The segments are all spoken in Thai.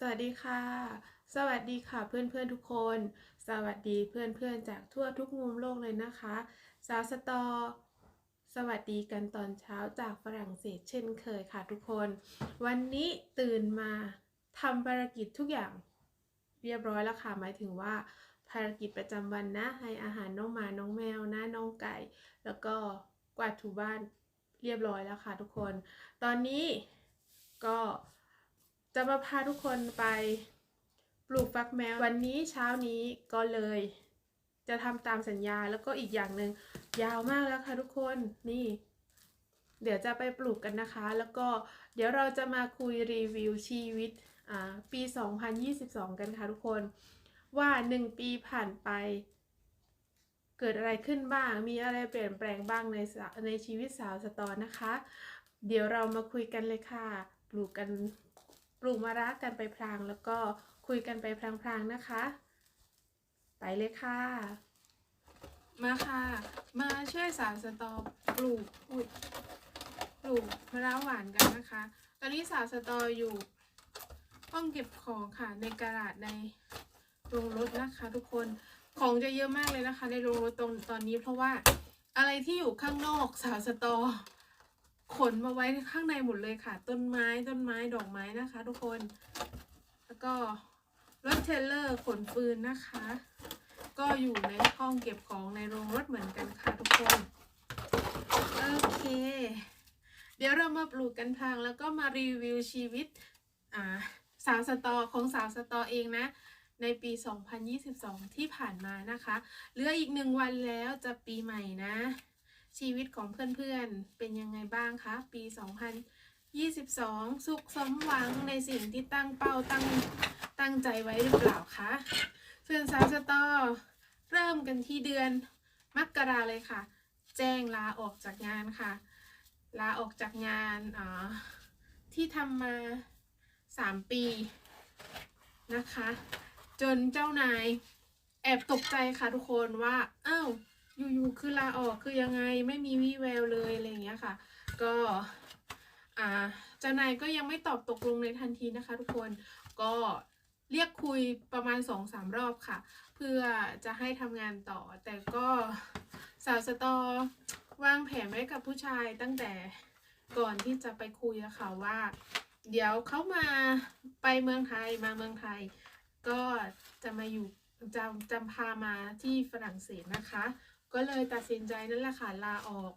สวัสดีค่ะ สวัสดีค่ะเพื่อนๆทุกคน สวัสดีเพื่อนๆจากทั่วทุกมุมโลกเลยนะคะ สาวสตอ สวัสดีกันตอนเช้าจากฝรั่งเศสเช่นเคยค่ะทุกคน วันนี้ตื่นมาทำภารกิจทุกอย่างเรียบร้อยแล้วค่ะหมายถึงว่าภารกิจประจำวันนะ ให้อาหารน้องหมาน้องแมวนะน้องไก่ แล้วก็กวาดถูบ้านเรียบร้อยแล้วค่ะทุกคน ตอนนี้ก็ จะมาพาทุกคนไปปลูกฟักแมว วันนี้เช้านี้ก็เลย จะทำตามสัญญาแล้วก็อีกอย่างหนึ่งยาวมากแล้วค่ะทุกคนนี่ เดี๋ยวจะไปปลูกกันนะคะ แล้วก็เดี๋ยวเราจะมาคุยรีวิวชีวิตอ่าปี 2022 กันค่ะทุกคน ว่า 1 ปีผ่านไป เกิดอะไรขึ้นบ้าง มีอะไรเปลี่ยนแปลงบ้างในในชีวิตสาวสตอนะคะ เดี๋ยวเรามาคุยกันเลยค่ะ ปลูกกัน ปลูกมะระกันไปพลางแล้วก็คุยกันไปพลางๆนะคะ ไปเลยค่ะ มาค่ะ มาช่วยสาวสตอปลูกอุยปลูกมะระหวานกันนะคะ ตอนนี้สาวสตออยู่ห้องเก็บของค่ะในกระดาษในโรงรถนะคะ ทุกคนของจะเยอะมากเลยนะคะ ในโรงรถตรงตอนนี้เพราะว่าอะไรที่อยู่ข้างนอกสาวสตอ ขนมาไว้ข้างในหมดเลยค่ะ ต้นไม้ต้นไม้ดอกไม้นะคะ ทุกคน แล้วก็รถเทรลเลอร์ขนฟืนนะคะ ก็อยู่ในห้องเก็บของในโรงรถเหมือนกันค่ะทุกคน โอเค เดี๋ยวเรามาปลูกกันพลางแล้วก็มารีวิวชีวิตอ่าสาวสตอของสาวสตอเองนะ ในปี 2022 ที่ผ่านมานะคะ เหลืออีกหนึ่งวันแล้วจะปีใหม่นะ ชีวิตของเพื่อนๆ เป็นยังไงบ้างคะ ปี 2022 สุขสมหวังในสิ่งที่ตั้งเป้าตั้งตั้งใจไว้หรือเปล่าคะส่วนสาวสตอเริ่มกันที่เดือนมกราเลยค่ะ แจ้งลาออกจากงานค่ะ ลาออกจากงานอ่าที่ทำมา 3 ปีนะคะ จนเจ้านายแอบตกใจค่ะทุกคนว่า อ้าว อยู่ๆคือลาออกคือยังไงไม่มีวี่แววเลยอะไรอย่างเงี้ยค่ะ ก็อ่าเจ้านายก็ยังไม่ตอบตกลงในทันทีนะคะ ทุกคนก็เรียกคุยประมาณสองสามรอบค่ะ เพื่อจะให้ทำงานต่อ แต่ก็สาวสตอวางแผนไว้กับผู้ชายตั้งแต่ก่อนที่จะไปคุยอะค่ะว่า เดี๋ยวเขามาไปเมืองไทยมาเมืองไทย ก็จะมาอยู่จะจำพามาที่ฝรั่งเศสนะคะ ก็เลยตัดสินใจนั่นแหละค่ะลาออก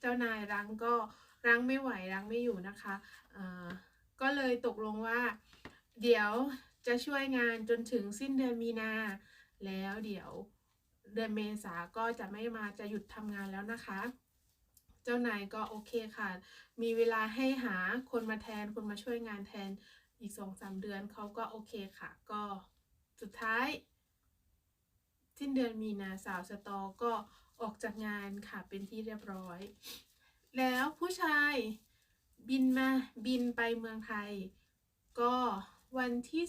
เจ้านายรังก็รังไม่ไหวรังไม่อยู่นะคะก็เลยตกลงว่า เดี๋ยวจะช่วยงานจนถึงสิ้นเดือนมีนา แล้วเดี๋ยวเดือนเมษาก็จะไม่มาจะหยุดทำงานแล้วนะคะ เจ้านายก็โอเคค่ะ มีเวลาให้หาคนมาแทนคนมาช่วยงานแทนอีกสองสามเดือนเขาก็โอเคค่ะ ก็สุดท้าย สิ้นเดือนมีนาสาวสตอก็ออกจากงานค่ะเป็นที่เรียบร้อย แล้วผู้ชายบินมาบินไปเมืองไทย ก็วันที่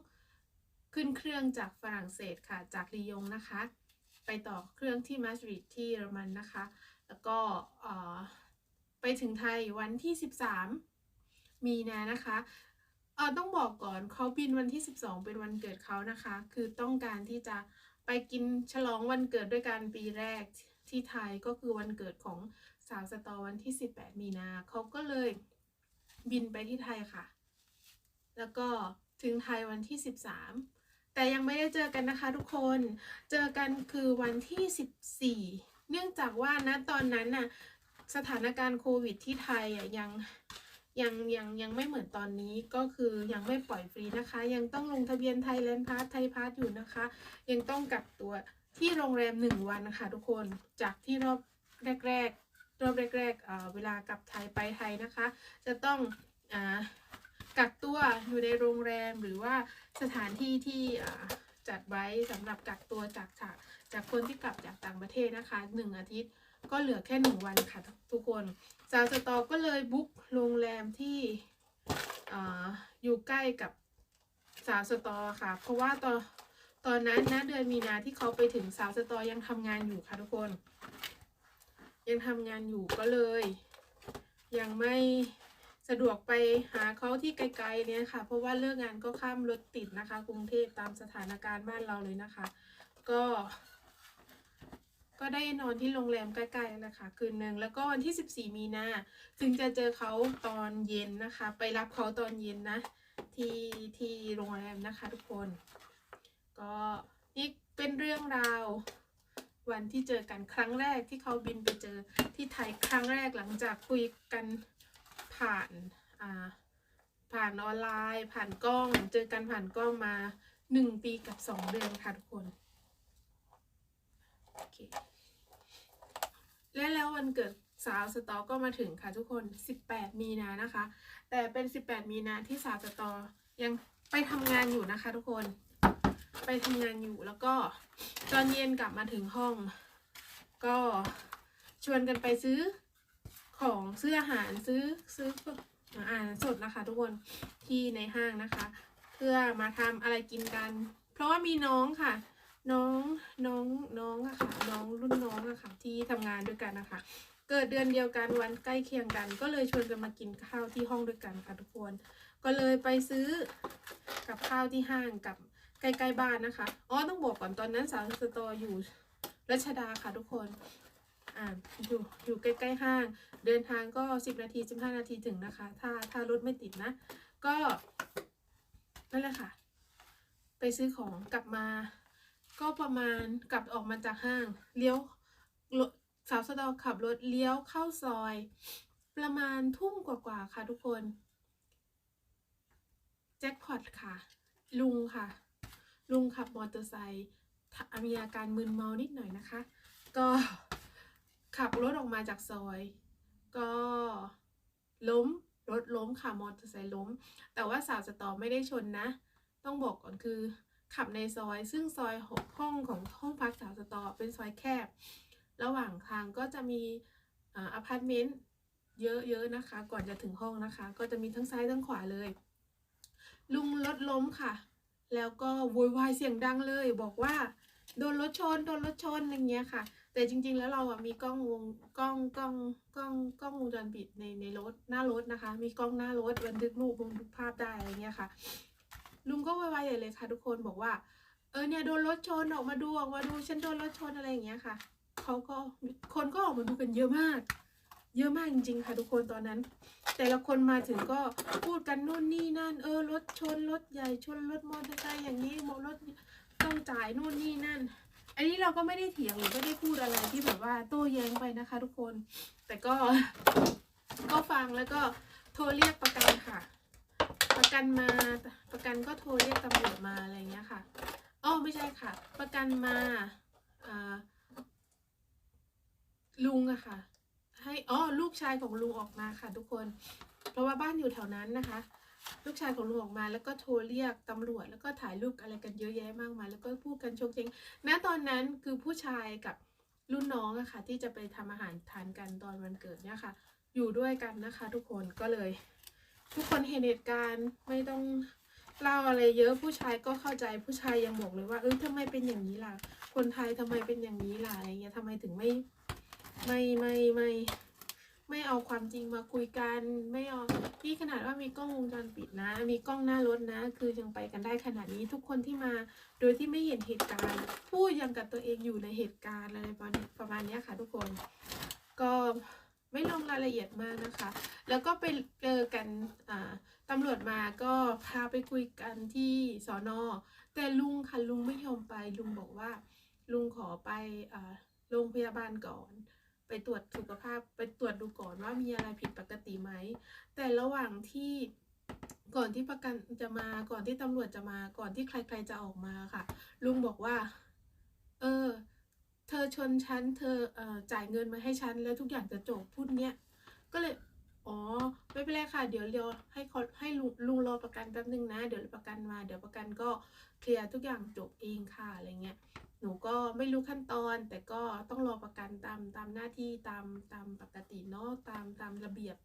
12 ขึ้นเครื่องจากฝรั่งเศสค่ะจากลียงนะคะ ไปต่อเครื่องที่มาดริดที่เยอรมันนะคะ แล้วก็เออไปถึงไทยวันที่ 13 มีนานะคะเออต้องบอกก่อนเขาบินวันที่ 12 เป็นวันเกิดเขานะคะ คือต้องการที่จะ ไปกินฉลองวันเกิดด้วยกันปีแรกที่ไทยก็คือวันเกิดของสาวสตอวันที่ 18 มีนาเขาก็เลยบินไปที่ไทยค่ะ แล้วก็ถึงไทยวันที่ 13 แต่ยังไม่ได้เจอกันนะคะทุกคน เจอกันคือวันที่ 14 เนื่องจากว่าณตอนนั้นน่ะสถานการณ์โควิดที่ไทยยัง ยังยังยังไม่เหมือนตอนนี้ก็คือยังไม่ปล่อยฟรีนะคะ ยังต้องลงทะเบียนไทยแลนด์พาสไทยพาสอยู่นะคะ ยังต้องกักตัวที่โรงแรมหนึ่งวันนะคะทุกคนจากที่รอบแรก ๆ รอบแรกๆเออเวลากลับไทยไปไทยนะคะ จะต้องอกักตัวอยู่ในโรงแรมหรือว่าสถานที่ที่จัดไว้สำหรับกักตัวจากจากจากคนที่กลับจากต่างประเทศนะคะหนึ่งอาทิตย์ก็เหลือแค่หนึ่งวันค่ะทุกคน สาวสตอก็เลยบุ๊กโรงแรมที่ออยู่ใกล้กับสาวสตอค่ะ เพราะว่าตอนตอนนั้นนะเดือนมีนาที่เขาไปถึงสาวสตอยังทำงานอยู่ค่ะทุกคน ยังทำงานอยู่ก็เลย ยังไม่สะดวกไปหาเขาที่ไกลๆเนี่ยค่ะ เพราะว่าเลิกงานก็ข้ามรถติดนะคะ กรุงเทพตามสถานการณ์บ้านเราเลยนะคะ ก็ ก็ได้นอนที่โรงแรมใกล้ๆนะคะ คืนหนึ่งแล้วก็วันที่ 14 มีนาถึงจะเจอเขาตอนเย็นนะคะ ไปรับเขาตอนเย็นนะ ที่ที่โรงแรมนะคะทุกคน ก็นี่เป็นเรื่องราววันที่เจอกันครั้งแรกที่เขาบินไปเจอที่ไทยครั้งแรกหลังจากคุยกันผ่านอ่าผ่านออนไลน์ ผ่านกล้อง เจอกันผ่านกล้องมาหนึ่งปีกับสองเดือนค่ะทุกคน โอเค และแล้ววันเกิดสาวสตอก็มาถึงค่ะทุกคน 18 มีนานะคะ แต่เป็น 18 มีนาที่สาวสตอยังไปทำงานอยู่นะคะ ทุกคน ไปทำงานอยู่แล้วก็ตอนเย็นกลับมาถึงห้อง ก็ชวนกันไปซื้อของซื้ออาหารซื้อซื้ออาหารสดนะคะ ทุกคนที่ในห้างนะคะ เพื่อมาทำอะไรกินกัน เพราะว่ามีน้องค่ะ น้องน้องน้องอะค่ะน้องรุ่นน้องอะค่ะ ที่ทำงานด้วยกันนะคะ เกิดเดือนเดียวกันวันใกล้เคียงกัน ก็เลยชวนกันมากินข้าวที่ห้องด้วยกันค่ะทุกคน ก็เลยไปซื้อกับข้าวที่ห้างกับใกล้ๆบ้านนะคะอ๋อต้องบอกก่อนตอนนั้นสาวสตออยู่รัชดาค่ะทุกคนอ่าอยู่อยู่ใกล้ๆห้าง เดินทางก็สิบนาทีสิบห้านาทีถึงนะคะ ถ้าถ้ารถไม่ติดนะ ก็นั่นแหละค่ะ ไปซื้อของกลับมา ก็ประมาณกลับออกมาจากห้างเลี้ยวรถสาวสะตอขับรถเลี้ยวเข้าซอย ประมาณทุ่มกว่าๆค่ะทุกคนแจ็คพอตค่ะ ลุงค่ะ ลุงขับมอเตอร์ไซค์มีอาการมึนเมานิดหน่อยนะคะ ก็ขับรถออกมาจากซอย ก็ล้มรถล้มค่ะมอเตอร์ไซค์ล้ม แต่ว่าสาวสตอไม่ได้ชนนะ ต้องบอกก่อนคือ ขับในซอย ซึ่งซอยหกห้องของห้องพักสาวสตอเป็นซอยแคบ ระหว่างทางก็จะมีอาพาร์ตเมนต์เยอะๆนะคะ ก่อนจะถึงห้องนะคะ ก็จะมีทั้งซ้ายทั้งขวาเลย ลุงรถล้มค่ะ แล้วก็โวยวายเสียงดังเลย บอกว่าโดนรถชนโดนรถชนอย่างเงี้ยค่ะ แต่จริง ๆ แล้วเราอะมีกล้องวงกล้องกล้องกล้องกล้องวงจรปิดในในรถหน้ารถนะคะ มีกล้องหน้ารถบันทึกรูปบันทึกภาพได้อะไรเงี้ยค่ะ ลุงก็วายใหญ่เลยค่ะ ทุกคนบอกว่า เออเนี่ยโดนรถชนออกมาดูออกมาดูฉันโดนรถชนอะไรอย่างเงี้ยค่ะเขาก็คนก็ออกมาดูกันเยอะมาก เยอะมากจริงๆ ค่ะ ทุกคนตอนนั้น แต่ละคนมาถึงก็พูดกันนู่นนี่นั่น เออรถชนรถใหญ่ชนรถมอเตอร์ไซค์อย่างนี้มอรถต้องจ่ายนู่นนี่นั่น อันนี้เราก็ไม่ได้เถียงหรือไม่ได้พูดอะไรที่แบบว่าโต้แย้งไปนะคะ ทุกคน แต่ก็ก็ฟังแล้วก็โทรเรียกประกันค่ะ ประกันมาประกันก็โทรเรียกตำรวจมาอะไรเงี้ยค่ะอ๋อไม่ใช่ค่ะ ประกันมาลุงอะค่ะ ให้อ๋อลูกชายของลุงออกมาค่ะ ทุกคน เพราะว่าบ้านอยู่แถวนั้นนะคะ ลูกชายของลุงออกมาแล้วก็โทรเรียกตำรวจ แล้วก็ถ่ายรูปอะไรกันเยอะแยะมากมายแล้วก็พูดกันชกเชงณตอนนั้นคือผู้ชายกับรุ่นน้องอะค่ะ ที่จะไปทำอาหารทานกันตอนวันเกิดเนี่ยค่ะ อยู่ด้วยกันนะคะ ทุกคนก็เลย ทุกคนเห็นเหตุการณ์ไม่ต้องเล่าอะไรเยอะผู้ชายก็เข้าใจผู้ชายยังบอกเลยว่าเออทำไมเป็นอย่างนี้ล่ะ คนไทยทำไมเป็นอย่างนี้ล่ะอะไรเงี้ยทำไมถึงไม่ไม่ไม่ไม่ไม่เอาความจริงมาคุยกันไม่เอาที่ขนาดว่ามีกล้องวงจรปิดนะ มีกล้องหน้ารถนะ คือยังไปกันได้ขนาดนี้ทุกคนที่มาโดยที่ไม่เห็นเหตุการณ์พูดยังกับตัวเองอยู่ในเหตุการณ์อะไรประมาณประมาณเนี้ยค่ะทุกคนก็ ไม่ลงรายละเอียดมากนะคะ แล้วก็ไปเจอกันตำรวจมาก็พาไปคุยกันที่สอนอแต่ลุงค่ะลุงไม่ยอมไปลุงบอกว่า ลุงขอไปโรงพยาบาลก่อน ไปตรวจสุขภาพไปตรวจดูก่อนว่ามีอะไรผิดปกติไหม แต่ระหว่างที่ก่อนที่ประกันจะมาก่อนที่ตำรวจจะมาก่อนที่ใครๆจะออกมาค่ะ ลุงบอกว่า เออ เธอชนฉัน เธอเอ่อจ่ายเงินมาให้ฉัน แล้วทุกอย่างจะจบพูดเนี้ย ก็เลย อ๋อ ไม่เป็นไรค่ะ เดี๋ยวเดี๋ยวให้เขาให้ลุงลุงรอประกันแป๊บนึงนะ เดี๋ยวประกันมา เดี๋ยวประกันก็เคลียร์ทุกอย่างจบเองค่ะ อะไรเงี้ย หนูก็ไม่รู้ขั้นตอน แต่ก็ต้องรอประกันตามตามหน้าที่ตามตามปกติเนาะ ตามตามระเบียบ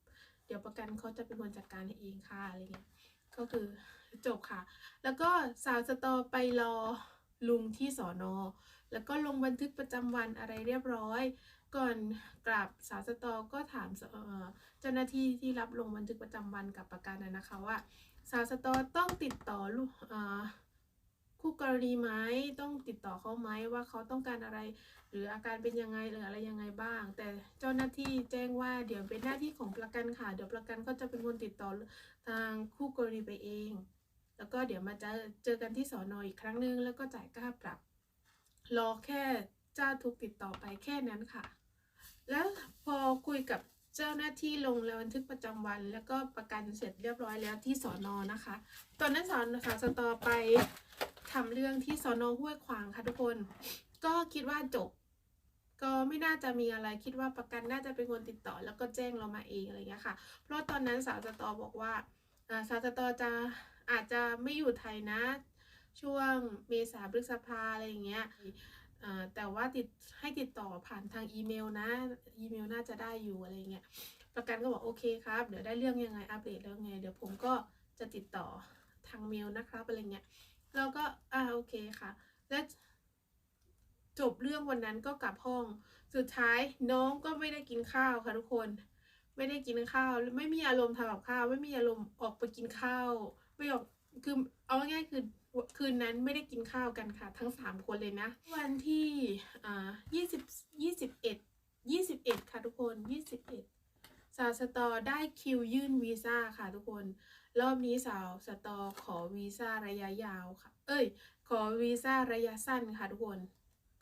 เดี๋ยวประกันเขาจะเป็นคนจัดการเองค่ะ อะไรเงี้ย ก็คือจบค่ะ แล้วก็สาวสตอไปรอลุงที่สอนอ แล้วก็ลงบันทึกประจำวันอะไรเรียบร้อย ก่อนกราบสาวสตอก็ถามเจ้าหน้าที่ที่รับลงบันทึกประจำวันกับประกันนะคะว่า สาวสตอต้องติดต่อลูกคู่กรณีไหมต้องติดต่อเขาไหมว่าเขาต้องการอะไร หรืออาการเป็นยังไงหรืออะไรยังไงบ้าง แต่เจ้าหน้าที่แจ้งว่าเดี๋ยวเป็นหน้าที่ของประกันค่ะเดี๋ยวประกันก็จะเป็นคนติดต่อทางคู่กรณีไปเอง แล้วก็เดี๋ยวมาเจอเจอกันที่สอนออีกครั้งหนึงแล้วก็จ่ายค่าปรับ รอแค่เจ้าทุกติดต่อไปแค่นั้นค่ะ แล้วพอคุยกับเจ้าหน้าที่ลงแล้วบันทึกประจำวัน แล้วก็ประกันเสร็จเรียบร้อยแล้วที่สอนอนะคะ ตอนนั้นสอนสาวสตอไปทำเรื่องที่สอนอห้วยขวางค่ะทุกคน ก็คิดว่าจบ ก็ไม่น่าจะมีอะไรคิดว่าประกันน่าจะเป็นคนติดต่อ แล้วก็แจ้งเรามาเองอะไรเงี้ยค่ะ เพราะตอนนั้นสาวสตอบอกว่าอ่าสาวสตอจะอาจจะไม่อยู่ไทยนะ ช่วงเมษาพฤษภาอะไรอย่างเงี้ยแต่ว่าติดให้ติดต่อผ่านทางอีเมลนะ อีเมลน่าจะได้อยู่อะไรเงี้ย ประกันก็บอกโอเคครับ เดี๋ยวได้เรื่องยังไงอัปเดตแล้วไง เดี๋ยวผมก็จะติดต่อทางเมลนะครับอะไรเงี้ย เราก็อ่าโอเคค่ะ และจบเรื่องวันนั้นก็กลับห้อง สุดท้ายน้องก็ไม่ได้กินข้าวค่ะทุกคน ไม่ได้กินข้าว ไม่มีอารมณ์ทำกับข้าว ไม่มีอารมณ์ออกไปกินข้าว ไม่ออก คือเอาง่ายคือ คืนนั้นไม่ได้กินข้าวกันค่ะ ทั้งสามคนเลยนะ วันที่อ่ายี่สิบยี่สิบเอ็ดยี่สิบเอ็ดค่ะทุกคนยี่สิบเอ็ดสาวสตอได้คิวยื่นวีซ่าค่ะทุกคน รอบนี้สาวสตอขอวีซ่าระยะยาวค่ะ เอ้ย ขอวีซ่าระยะสั้นค่ะทุกคน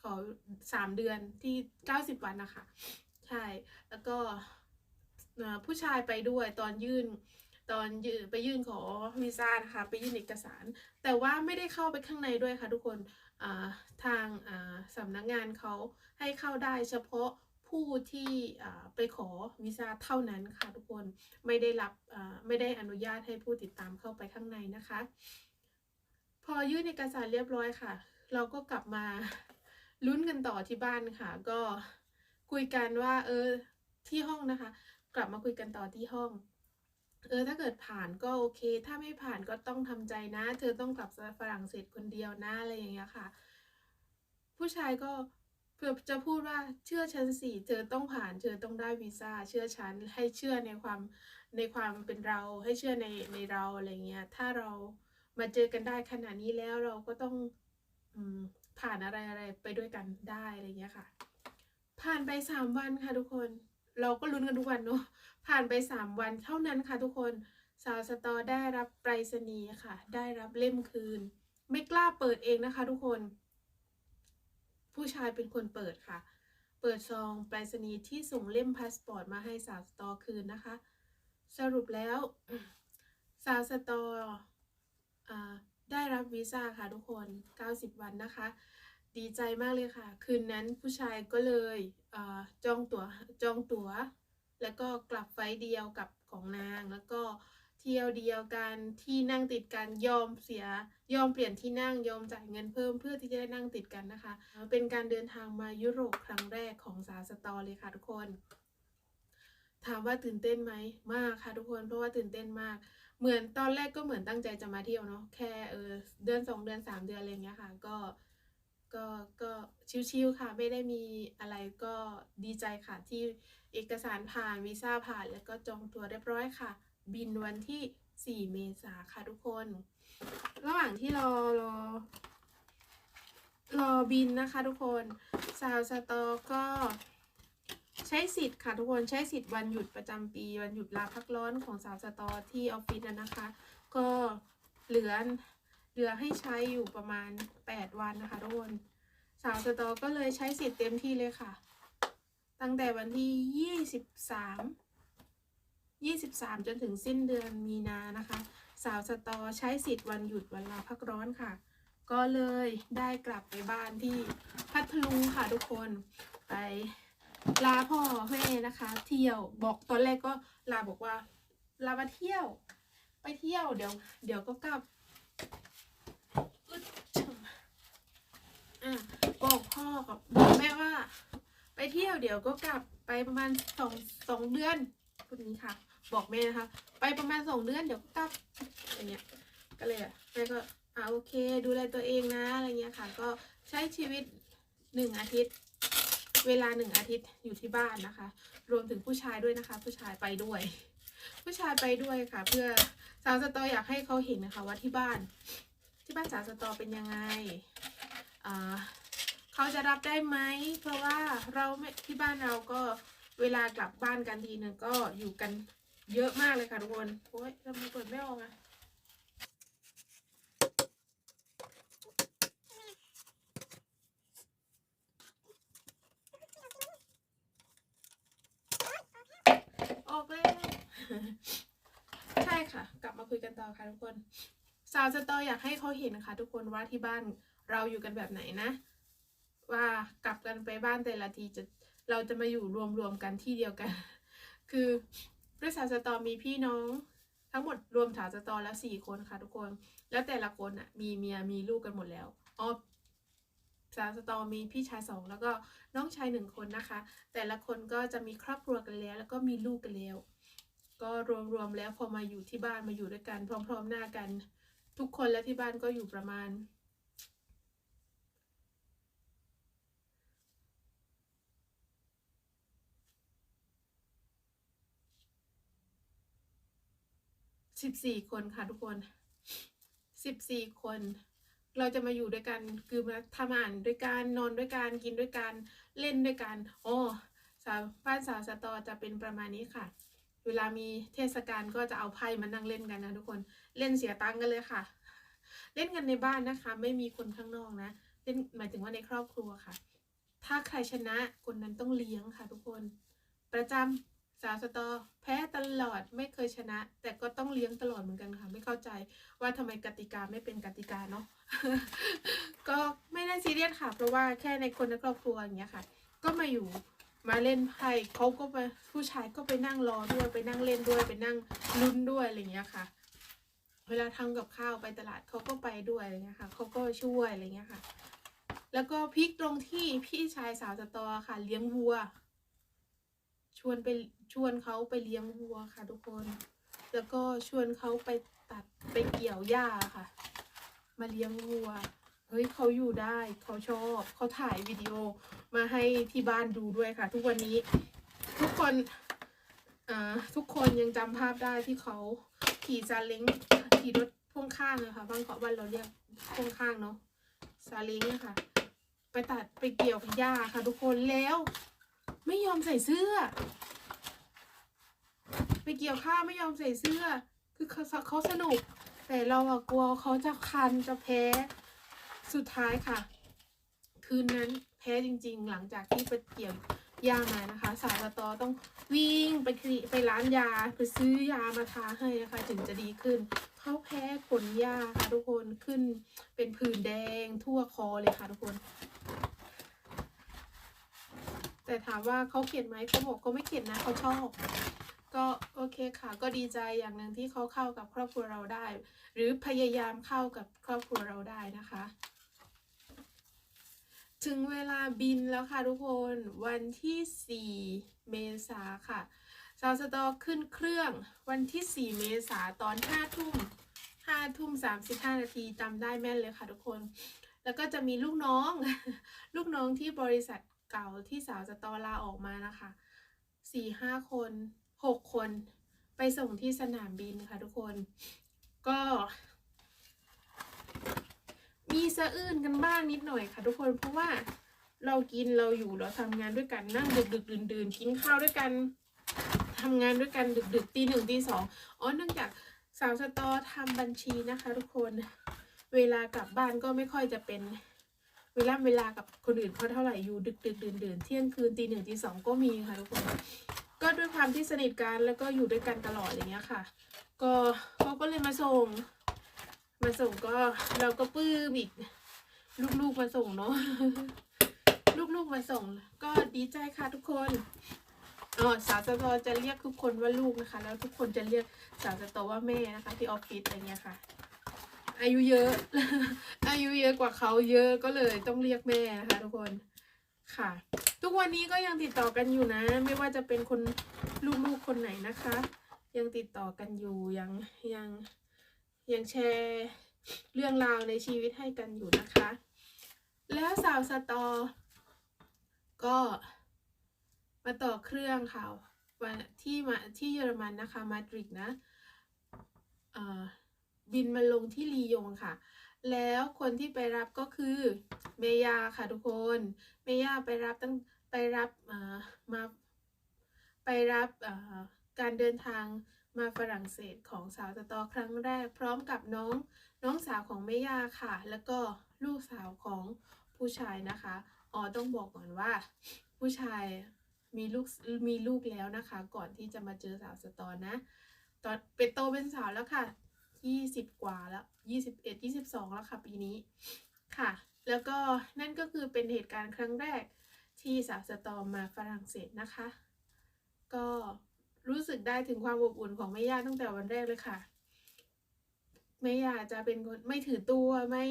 ขอสามเดือนที่เก้าสิบวันนะคะ ใช่ แล้วก็ผู้ชายไปด้วยตอนยื่น ตอนยื่นไปยื่นขอวีซ่านะคะ ไปยื่นเอกสาร แต่ว่าไม่ได้เข้าไปข้างในด้วยค่ะทุกคนทางสำนักงานเขาให้เข้าได้เฉพาะผู้ที่ไปขอวีซ่าเท่านั้นค่ะทุกคนไม่ได้รับไม่ได้อนุญาตให้ผู้ติดตามเข้าไปข้างในนะคะ พอยื่นเอกสารเรียบร้อยค่ะ เราก็กลับมาลุ้นกันต่อที่บ้านค่ะ ก็คุยกันว่าเออที่ห้องนะคะ กลับมาคุยกันต่อที่ห้อง เออถ้าเกิดผ่านก็โอเค ถ้าไม่ผ่านก็ต้องทำใจนะ เธอต้องกลับฝรั่งเศสคนเดียวนะอะไรอย่างเงี้ยค่ะ ผู้ชายก็เพื่อจะพูดว่าเชื่อฉันสิเธอต้องผ่าน เธอต้องได้วีซ่าเชื่อฉันให้เชื่อในความในความเป็นเราให้เชื่อในในเราอะไรเงี้ยถ้าเรามาเจอกันได้ขนาดนี้แล้วเราก็ต้องอผ่านอะไรอะไรไปด้วยกันได้อะไรเงี้ยค่ะ ผ่านไปสามวันค่ะทุกคน เราก็ลุ้นกันทุกวันเนาะผ่านไปสามวันเท่านั้นค่ะทุกคนสาวสตอได้รับไปรษณีย์ค่ะ ได้รับเล่มคืน ไม่กล้าเปิดเองนะคะ ทุกคน ผู้ชายเป็นคนเปิดค่ะ เปิดซองไปรษณีย์ที่ส่งเล่มพาสปอร์ตมาให้สาวสตอคืนนะคะ สรุปแล้ว สาวสตออได้รับวีซ่าค่ะทุกคน 90 วันนะคะ ดีใจมากเลยค่ะ คืนนั้นผู้ชายก็เลยเอจองตั๋วจองตั๋ว แล้วก็กลับไฟเดียวกับของนาง แล้วก็เที่ยวเดียวกันที่นั่งติดกันยอมเสีย ยอมเปลี่ยนที่นั่งยอมจ่ายเงินเพิ่มเพื่อที่จะได้นั่งติดกันนะคะ เป็นการเดินทางมายุโรปครั้งแรกของสาสตอเลยค่ะทุกคน ถามว่าตื่นเต้นไหมมากค่ะทุกคนเพราะว่าตื่นเต้นมากเหมือนตอนแรกก็เหมือนตั้งใจจะมาเที่ยวเนาะแค่เออเดือนสองเดือนสามเดือนอะไรเงี้ยค่ะ ก็ ก็ก็ชิวๆค่ะ ไม่ได้มีอะไรก็ดีใจค่ะที่เอกสารผ่านวีซ่าผ่านแล้วก็จองตัวเรียบร้อยค่ะ บินวันที่ 4 เมษาค่ะทุกคน ระหว่างที่รอรอรอบินนะคะทุกคนสาวสตอก็ใช้สิทธิ์ค่ะทุกคนใช้สิทธิ์วันหยุดประจำปีวันหยุดลาพักร้อนของสาวสตอที่ออฟฟิศนะคะ ก็เหลือ เหลือให้ใช้อยู่ประมาณ 8 วันนะคะทุกคนสาวสตอก็เลยใช้สิทธิ์เต็มที่เลยค่ะ ตั้งแต่วันที่ 23 23 จนถึงสิ้นเดือนมีนานะคะ สาวสตอใช้สิทธิ์วันหยุดวันลาพักร้อนค่ะ ก็เลยได้กลับไปบ้านที่พัทลุงค่ะทุกคนไปลาพ่อแม่นะคะ เที่ยวบอกตอนแรกก็ลาบอกว่าลามาเที่ยว ไปเที่ยวเดี๋ยว เดี๋ยวก็กลับอึดจึ๊ง อะบอกพ่อกับบอกแม่ว่า ไปเที่ยวเดี๋ยวก็กลับไปประมาณสองสองเดือนพูดนี้ค่ะ บอกแม่นะคะ ไปประมาณสองเดือนเดี๋ยวก็กลับอย่างเงี้ย ก็เลยอะแม่ก็อ่าโอเค ดูแลตัวเองนะอะไรเงี้ยค่ะ ก็ใช้ชีวิตหนึ่งอาทิตย์ เวลาหนึ่งอาทิตย์อยู่ที่บ้านนะคะ รวมถึงผู้ชายด้วยนะคะ ผู้ชายไปด้วย ผู้ชายไปด้วยค่ะ เพื่อสาวสตออยากให้เขาเห็นนะคะ ว่าที่บ้าน ที่บ้านสาวสตอเป็นยังไง เขาจะรับได้ไหมเพราะว่าเราที่บ้านเราก็เวลากลับบ้านกันทีนึงก็อยู่กันเยอะมากเลยค่ะทุกคนโอ้ยทำไมเปิดไม่ออกอะออกแล้วใช่ค่ะ กลับมาคุยกันต่อค่ะทุกคน สาวสตออยากให้เขาเห็นนะคะทุกคนว่าที่บ้าน เราอยู่กันแบบไหนนะ ว่ากลับกันไปบ้านแต่ละทีจะเราจะมาอยู่รวมๆกันที่เดียวกัน คือด้วยสาวสตอมีพี่น้อง ทั้งหมดรวมสาวสตอแล้วสี่คนค่ะทุกคน แล้วแต่ละคนอะมีเมียมีลูกกันหมดแล้วอ๋อสาวสตอมีพี่ชายสองแล้วก็น้องชายหนึ่งคนนะคะ แต่ละคนก็จะมีครอบครัวกันแล้ว แล้วก็มีลูกกันแล้ว ก็รวมๆแล้วพอมาอยู่ที่บ้านมาอยู่ด้วยกัน พร้อม ๆ หน้ากัน ทุกคนและที่บ้านก็อยู่ประมาณ สิบสี่คนค่ะทุกคนสิบสี่คน เราจะมาอยู่ด้วยกันคือมาทำอาหารด้วยกันนอนด้วยกันกินด้วยกันเล่นด้วยกันโอ้สาวบ้านสาวสตอจะเป็นประมาณนี้ค่ะ เวลามีเทศกาลก็จะเอาไพ่มานั่งเล่นกันนะทุกคนเล่นเสียตังค์กันเลยค่ะ เล่นกันในบ้านนะคะ ไม่มีคนข้างนอกนะเล่นหมายถึงว่าในครอบครัวค่ะ ถ้าใครชนะคนนั้นต้องเลี้ยงค่ะ ทุกคน ประจำ สาวสตอแพ้ตลอดไม่เคยชนะ แต่ก็ต้องเลี้ยงตลอดเหมือนกันค่ะ ไม่เข้าใจว่าทำไมกติกาไม่เป็นกติกาเนาะก็ไม่ได้ซีเรียสค่ะ เพราะว่าแค่ในคนในครอบครัวอย่างเงี้ยค่ะ ก็มาอยู่มาเล่นไพ่เขาก็ไปผู้ชายก็ไปนั่งรอด้วยไปนั่งเล่นด้วยไปนั่งลุ้นด้วยอะไรเงี้ยค่ะ เวลาทำกับข้าวไปตลาดเขาก็ไปด้วยอะไรเงี้ยค่ะเขาก็ช่วยอะไรเงี้ยค่ะ แล้วก็พลิกตรงที่พี่ชายสาวสตอค่ะ เลี้ยงวัว วนไปชวนเขาไปเลี้ยงวัวค่ะทุกคน แล้วก็ชวนเขาไปตัดไปเกี่ยวหญ้าค่ะ มาเลี้ยงวัว เฮ้ยเขาอยู่ได้เขาชอบเขาถ่ายวิดีโอมาให้ที่บ้านดูด้วยค่ะ ทุกวันนี้ทุกคนทุกคนยังจำภาพได้ที่เขาขี่ซาเล้งขี่รถพ่วงข้างอะค่ะบางเกาะบ้านเราเรียกพ่วงข้างเนาะซาเล้งอะค่ะ ไปตัดไปเกี่ยวกับหญ้าค่ะ ทุกคนแล้ว ไม่ยอมใส่เสื้อ ไปเกี่ยวข้าวไม่ยอมใส่เสื้อ คือเขาเขาสนุก แต่เราอะกลัวเขาจะคันจะแพ้ สุดท้ายค่ะ คืนนั้นแพ้จริง ๆ หลังจากที่ไปเกี่ยวยามานะคะ สาวตอต้องวิ่งไปคลิไปร้านยาไปซื้อยามาทาให้นะคะ ถึงจะดีขึ้นเขาแพ้ขนยาค่ะทุกคนขึ้นเป็นผื่นแดงทั่วคอเลยค่ะทุกคน แต่ถามว่าเขาเข็ดไหมเขาบอกเขาไม่เข็ดนะเขาชอบ ก็โอเคค่ะ ก็ดีใจอย่างหนึ่งที่เขาเข้ากับครอบครัวเราได้ หรือพยายามเข้ากับครอบครัวเราได้นะคะ ถึงเวลาบินแล้วค่ะทุกคนวันที่ 4 เมษาค่ะซาวสตอขึ้นเครื่องวันที่ 4 เมษาตอน5ทุ่ม5ทุ่ม35 นาทีจำได้แม่นเลยค่ะทุกคน แล้วก็จะมีลูกน้อง ลูกน้องที่บริษัท เก่าที่สาวสตอลาออกมานะคะสี่ห้าคนหกคน ไปส่งที่สนามบินค่ะทุกคน ก็ มีสะอื้นกันบ้างนิดหน่อยค่ะทุกคนเพราะว่าเรากินเราอยู่เราทำงานด้วยกันนั่งดึกดึกดื่นดื่นกินข้าวด้วยกันทำงานด้วยกันดึกดึกตีหนึ่งตีสองอ๋อเนื่องจากสาวสตอทำบัญชีนะคะ ทุกคน เวลากลับบ้านก็ไม่ค่อยจะเป็น เวลาเวลากับคนอื่นเขาเท่าไหร่อยู่ดึกดึกดื่นดื่นเที่ยงคืนตีหนึ่งตีสองก็มีค่ะทุกคน ก็ด้วยความที่สนิทกันแล้วก็อยู่ด้วยกันตลอดอย่างเงี้ยค่ะ ก็เขาก็เลยมาส่ง มาส่งก็เราก็ปลื้มอีกลูกๆมาส่งเนาะลูกๆมาส่ง ก็ดีใจค่ะทุกคนอ๋อสาวสตอจะเรียกทุกคนว่าลูกนะคะ แล้วทุกคนจะเรียกสาวสตอว่าแม่นะคะ ที่ออฟฟิศอะไรเงี้ยค่ะ อายุเยอะ อายุเยอะกว่าเขาเยอะก็เลยต้องเรียกแม่นะคะทุกคนค่ะ ทุกวันนี้ก็ยังติดต่อกันอยู่นะ ไม่ว่าจะเป็นคนลูกๆคนไหนนะคะ ยังติดต่อกันอยู่ยังยังยังแชร์เรื่องราวในชีวิตให้กันอยู่นะคะ แล้วสาวสตอ ก็มาต่อเครื่องค่ะที่มาที่เยอรมันนะคะมาดริดนะเอ่อ บินมาลงที่ลียงค่ะ แล้วคนที่ไปรับก็คือเมย่าค่ะทุกคน เมย่าไปรับตั้งไปรับมาไปรับการเดินทางมาฝรั่งเศสของสาวสตอครั้งแรก พร้อมกับน้องน้องสาวของเมย่าค่ะ แล้วก็ลูกสาวของผู้ชายนะคะอ๋อต้องบอกก่อนว่า ผู้ชายมีลูกมีลูกแล้วนะคะ ก่อนที่จะมาเจอสาวสตอนะ ตอนเป็นโตเป็นสาวแล้วค่ะ ยี่สิบกว่าแล้วยี่สิบเอ็ดยี่สิบสองแล้วค่ะปีนี้ค่ะ แล้วก็นั่นก็คือเป็นเหตุการณ์ครั้งแรกที่สาวสตอมาฝรั่งเศสนะคะ ก็รู้สึกได้ถึงความอบอุ่นของแม่ย่าตั้งแต่วันแรกเลยค่ะแม่ย่าจะเป็นคนไม่ถือตัวไม่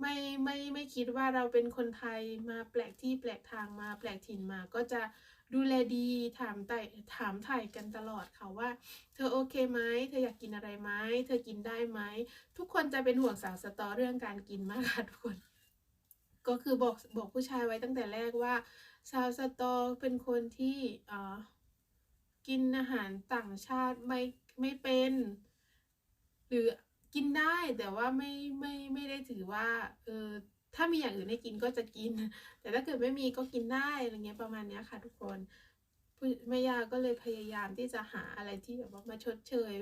ไม่ไม่ไม่คิดว่าเราเป็นคนไทยมาแปลกที่แปลกทางมาแปลกถิ่นมาก็จะ ดูแลดีถามไต่ถามถ่ายกันตลอดค่ะว่า เธอโอเคไหมเธออยากกินอะไรไหมเธอกินได้ไหมทุกคนจะเป็นห่วงสาวสตอเรื่องการกินมากค่ะทุกคน ก็คือบอกบอกผู้ชายไว้ตั้งแต่แรกว่า สาวสตอเป็นคนที่อ่อกินอาหารต่างชาติไม่ไม่เป็น หรือกินได้แต่ว่าไม่ไม่ไม่ได้ถือว่าเออ ถ้ามีอย่างอื่นให้กินก็จะกิน แต่ถ้าเกิดไม่มีก็กินได้อะไรเงี้ยประมาณเนี้ยค่ะทุกคนแม่ย่าก็เลยพยายามที่จะหาอะไรที่แบบว่ามาชดเชย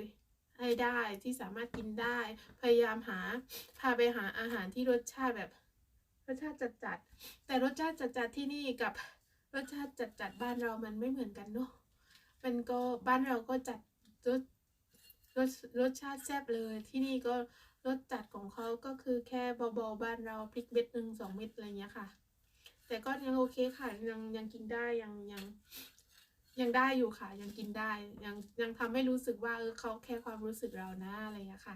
ให้ได้ที่สามารถกินได้ พยายามหาพาไปหาอาหารที่รสชาติแบบรสชาติจัดๆแต่รสชาติจัดๆที่นี่กับรสชาติจัดๆบ้านเรามันไม่เหมือนกันเนาะมันก็บ้านเราก็จัดรสรสรสชาติแซ่บเลยที่นี่ก็ รสจัดของเขาก็คือแค่เบาๆบ้านเราพริกเม็ดหนึ่งสองเม็ดอะไรเงี้ยค่ะ แต่ก็ยังโอเคค่ะยังยังกินได้ยังยังยังได้อยู่ค่ะ ยังกินได้ยังยังทำให้รู้สึกว่าเออเขาแค่ความรู้สึกเรานะอะไรเงี้ยค่ะ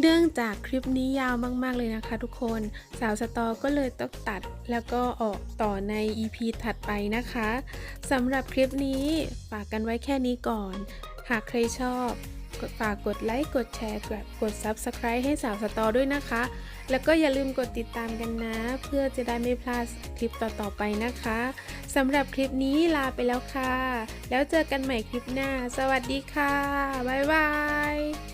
เนื่องจากคลิปนี้ยาวมากๆเลยนะคะทุกคนสาวสตอก็เลยต้องตัดแล้วก็ออกต่อใน EP ถัดไปนะคะสำหรับคลิปนี้ฝากกันไว้แค่นี้ก่อน หากใครชอบกดฝากกดไลค์กดแชร์กดกด Subscribe ให้สาวสตอด้วยนะคะ แล้วก็อย่าลืมกดติดตามกันนะ เพื่อจะได้ไม่พลาดคลิปต่อๆไปนะคะสำหรับคลิปนี้ลาไปแล้วค่ะ แล้วเจอกันใหม่คลิปหน้า สวัสดีค่ะ บ๊ายบาย